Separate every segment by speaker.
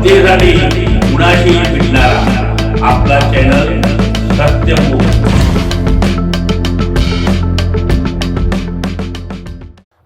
Speaker 1: जनतेसाठी कुणाशी भेटणारा आपला channel Satyamukh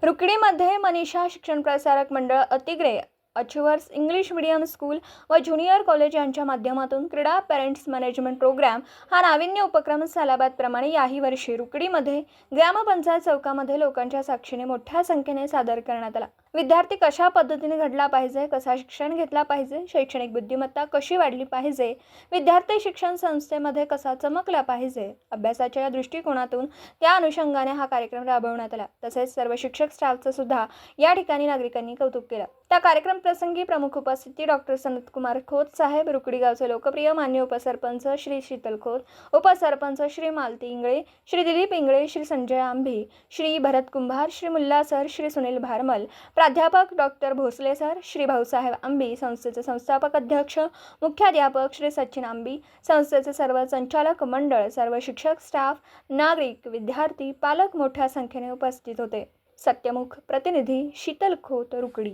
Speaker 2: रुकडीमध्ये Manisha Shikshan Prasarak Mandal Atigre achievers English medium school व ज्युनियर कॉलेज यांच्या माध्यमातून क्रीडा पेरेंट्स मॅनेजमेंट प्रोग्राम हा नाविन्य उपक्रम सालाबादप्रमाणे याही वर्षी रुकडीमध्ये ग्रामपंचायत चौकामध्ये लोकांच्या साक्षीने मोठ्या संख्येने सादर करण्यात आला. विद्यार्थी कशा पद्धतीने घडला पाहिजे कसा शिक्षण घेतला पाहिजे शैक्षणिक बुद्धिमत्ता कशी वाढली पाहिजे विद्यार्थी शिक्षण संस्थेमध्ये कसा चमकला पाहिजे अभ्यासाच्या या दृष्टिकोनातून त्या अनुषंगाने हा कार्यक्रम राबवण्यात आला. तसेच सर्व शिक्षक स्टाफचं सुद्धा या ठिकाणी नागरिकांनी कौतुक केलं. त्या कार्यक्रम प्रसंगी प्रमुख उपस्थिती डॉक्टर सनतकुमार खोत साहेब रुकडी गावचे लोकप्रिय मान्य उपसरपंच श्री शीतल खोत उपसरपंच श्री मालती इंगळे श्री दिलीप इंगळे श्री संजय आंभी श्री भरत कुंभार श्री मुल्ला सर श्री सुनील भारमल प्राध्यापक डॉक्टर भोसले सर श्री भाऊसाहेब आंबी संस्थेचे संस्थापक अध्यक्ष मुख्याध्यापक श्री सचिन आंबी संस्थेचे सर्व संचालक मंडळ सर्व शिक्षक स्टाफ नागरिक विद्यार्थी पालक मोठ्या संख्येने उपस्थित होते. सत्यमुख प्रतिनिधी शीतल खोत रुकडी.